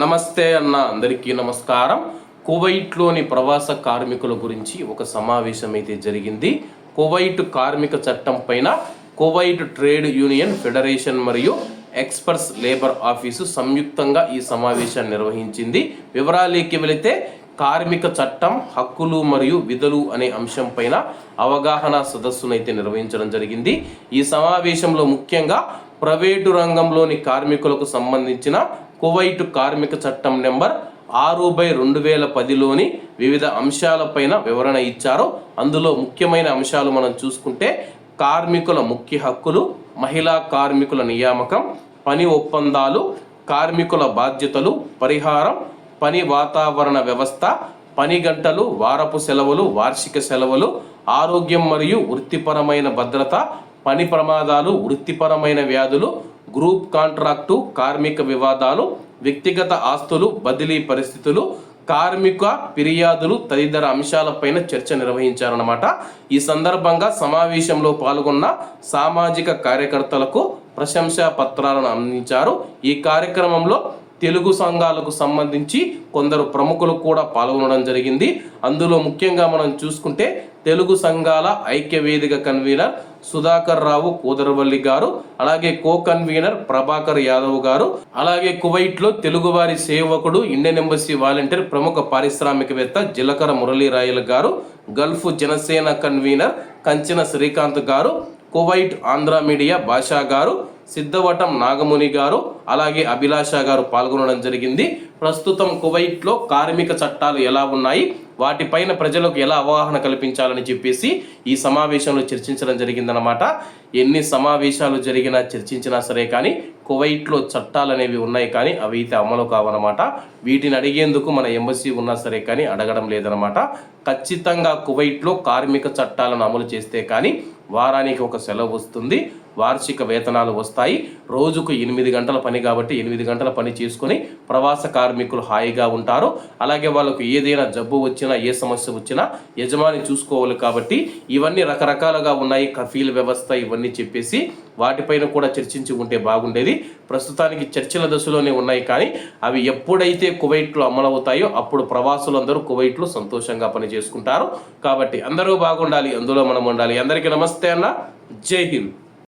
నమస్తే అన్న అందరికీ నమస్కారం. కువైట్లోని ప్రవాస కార్మికుల గురించి ఒక సమావేశం అయితే జరిగింది. కువైట్ కార్మిక చట్టం పైన కువైట్ ట్రేడ్ యూనియన్ ఫెడరేషన్ మరియు ఎక్స్పర్ట్స్ లేబర్ ఆఫీసు సంయుక్తంగా ఈ సమావేశాన్ని నిర్వహించింది. వివరాలకి వెళితే కార్మిక చట్టం హక్కులు మరియు విధులు అనే అంశం పైన అవగాహన సదస్సునైతే నిర్వహించడం జరిగింది. ఈ సమావేశంలో ముఖ్యంగా ప్రైవేటు రంగంలోని కార్మికులకు సంబంధించిన కువైట్ కార్మిక చట్టం నెంబర్ ఆరు బై రెండు వేల పదిలోని వివిధ అంశాలపైన వివరణ ఇచ్చారు. అందులో ముఖ్యమైన అంశాలు మనం చూసుకుంటే కార్మికుల ముఖ్య హక్కులు మహిళా కార్మికుల నియామకం పని ఒప్పందాలు కార్మికుల బాధ్యతలు పరిహారం పని వాతావరణ వ్యవస్థ పని గంటలు వారపు సెలవులు వార్షిక సెలవులు ఆరోగ్యం మరియు వృత్తిపరమైన భద్రత పని ప్రమాదాలు వృత్తిపరమైన వ్యాధులు గ్రూప్ కాంట్రాక్టు కార్మిక వివాదాలు వ్యక్తిగత ఆస్తులు బదిలీ పరిస్థితులు కార్మిక ఫిర్యాదులు తదితర అంశాలపైన చర్చ నిర్వహించారన్నమాట. ఈ సందర్భంగా సమావేశంలో పాల్గొన్న సామాజిక కార్యకర్తలకు ప్రశంసా పత్రాలను అందించారు. ఈ కార్యక్రమంలో తెలుగు సంఘాలకు సంబంధించి కొందరు ప్రముఖులు కూడా పాల్గొనడం జరిగింది. అందులో ముఖ్యంగా మనం చూసుకుంటే తెలుగు సంఘాల ఐక్య వేదిక కన్వీనర్ సుధాకర్ రావు కూదరవల్లి గారు అలాగే కో కన్వీనర్ ప్రభాకర్ యాదవ్ గారు అలాగే కువైట్లో తెలుగువారి సేవకుడు ఇండియన్ ఎంబసీ వాలంటీర్ ప్రముఖ పారిశ్రామికవేత్త జిలకర మురళీరాయలు గారు గల్ఫ్ జనసేన కన్వీనర్ కంచిన శ్రీకాంత్ గారు కువైట్ ఆంధ్ర మీడియా భాషా గారు సిద్ధవటం నాగముని గారు అలాగే అభిలాష గారు పాల్గొనడం జరిగింది. ప్రస్తుతం కువైట్లో కార్మిక చట్టాలు ఎలా ఉన్నాయి? వాటిపైన ప్రజలకు ఎలా అవగాహన కల్పించాలని చెప్పేసి ఈ సమావేశంలో చర్చించడం జరిగిందనమాట ఎన్ని సమావేశాలు జరిగినా చర్చించినా సరే కానీ కువైట్లో చట్టాలు అనేవి ఉన్నాయి కానీ అవి అయితే అమలు కావనమాట వీటిని అడిగేందుకు మన ఎంబసీ ఉన్నా సరే కానీ అడగడం లేదనమాట ఖచ్చితంగా కువైట్లో కార్మిక చట్టాలను అమలు చేస్తే కానీ వారానికి ఒక సెలవు వస్తుంది. వార్షిక వేతనాలు వస్తాయి. రోజుకు ఎనిమిది గంటల పని కాబట్టి ఎనిమిది గంటల పని చేసుకొని ప్రవాస కార్మికులు హాయిగా ఉంటారు. అలాగే వాళ్ళకు ఏదైనా జబ్బు వచ్చినా ఏ సమస్య వచ్చినా యజమాని చూసుకోవాలి కాబట్టి ఇవన్నీ రకరకాలుగా ఉన్నాయి. కఫీల్ వ్యవస్థ ఇవన్నీ చెప్పేసి వాటిపైన కూడా చర్చించి ఉంటే బాగుండేది. ప్రస్తుతానికి చర్చల దశలోనే ఉన్నాయి కానీ అవి ఎప్పుడైతే కువైట్లో అమలవుతాయో అప్పుడు ప్రవాసులందరూ కువైట్లో సంతోషంగా పని చేసుకుంటారు కాబట్టి అందరూ బాగుండాలి అందులో మనం ఉండాలి. అందరికీ నమస్తే అన్న. జై హింద్.